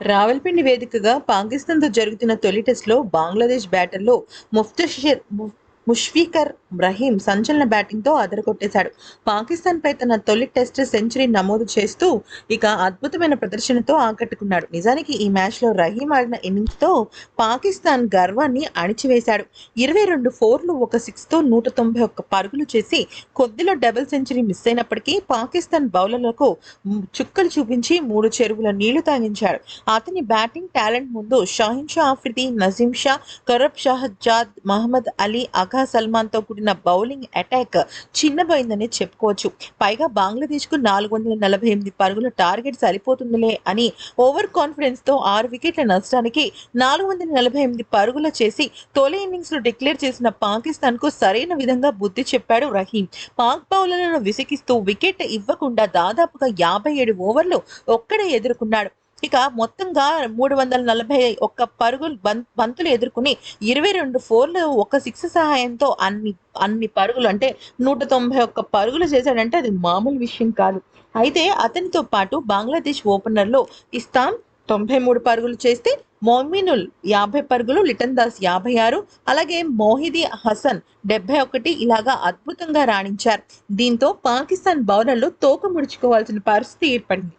రావల్పిండి వేదికగా పాకిస్తాన్తో జరుగుతున్న తొలి టెస్ట్లో బంగ్లాదేశ్ బ్యాటర్లో ముఫ్తషిర్ ము- ముష్ఫికర్ బ్రహీం సంచలన బ్యాటింగ్తో అదరగొట్టేశాడు. పాకిస్తాన్పై తన తొలి టెస్ట్ సెంచరీ నమోదు చేస్తూ ఇక అద్భుతమైన ప్రదర్శనతో ఆకట్టుకున్నాడు. నిజానికి ఈ మ్యాచ్లో రహీం ఆడిన ఇన్నింగ్స్తో పాకిస్తాన్ గర్వాన్ని అణిచివేశాడు. ఇరవై రెండు ఫోర్లు ఒక సిక్స్తో నూట తొంభై ఒక్క పరుగులు చేసి కొద్దిలో డబుల్ సెంచరీ మిస్ అయినప్పటికీ పాకిస్తాన్ బౌలర్లకు చుక్కలు చూపించి మూడు చెరువుల నీళ్ళు తాగించాడు. అతని బ్యాటింగ్ టాలెంట్ ముందు షాహిన్ షా ఆఫ్రిది నజీం షా కరబ్ షహజాద్ మహమ్మద్ అలీ అఖా సల్మాన్తో కూడిన బౌలింగ్ అటాక్ చిన్నబోయిందని చెప్పుకోవచ్చు. పైగా బంగ్లాదేశ్కు నాలుగు వందల నలభై ఎనిమిది పరుగుల టార్గెట్ సరిపోతుందిలే అని ఓవర్ కాన్ఫిడెన్స్తో ఆరు వికెట్ల నష్టానికి నాలుగు వందల నలభై ఎనిమిది పరుగుల చేసి తొలి ఇన్నింగ్స్లో డిక్లేర్ చేసిన పాకిస్తాన్కు సరైన విధంగా బుద్ధి చెప్పాడు రహీం. పాక్ బౌలర్లను విసిగిస్తూ వికెట్ ఇవ్వకుండా దాదాపుగా యాభై ఏడు ఓవర్లు ఒక్కడే ఎదుర్కొన్నాడు. ఇక మొత్తంగా మూడు వందల నలభై ఒక్క పరుగులు బంతులు ఎదుర్కొని ఇరవై రెండు ఫోర్లు ఒక సిక్స్ సహాయంతో అన్ని అన్ని పరుగులు అంటే నూట తొంభై ఒక్క పరుగులు చేశాడంటే అది మామూలు విషయం కాదు. అయితే అతనితో పాటు బంగ్లాదేశ్ ఓపెనర్లో ఇస్తాం తొంభై మూడు పరుగులు చేస్తే మోమినుల్ యాభై పరుగులు లిటన్ దాస్ యాభై ఆరు అలాగే మోహిది హసన్ డెబ్బై ఒకటి ఇలాగా అద్భుతంగా రాణించారు. దీంతో పాకిస్తాన్ బౌలర్లు తోక ముడుచుకోవాల్సిన పరిస్థితి ఏర్పడింది.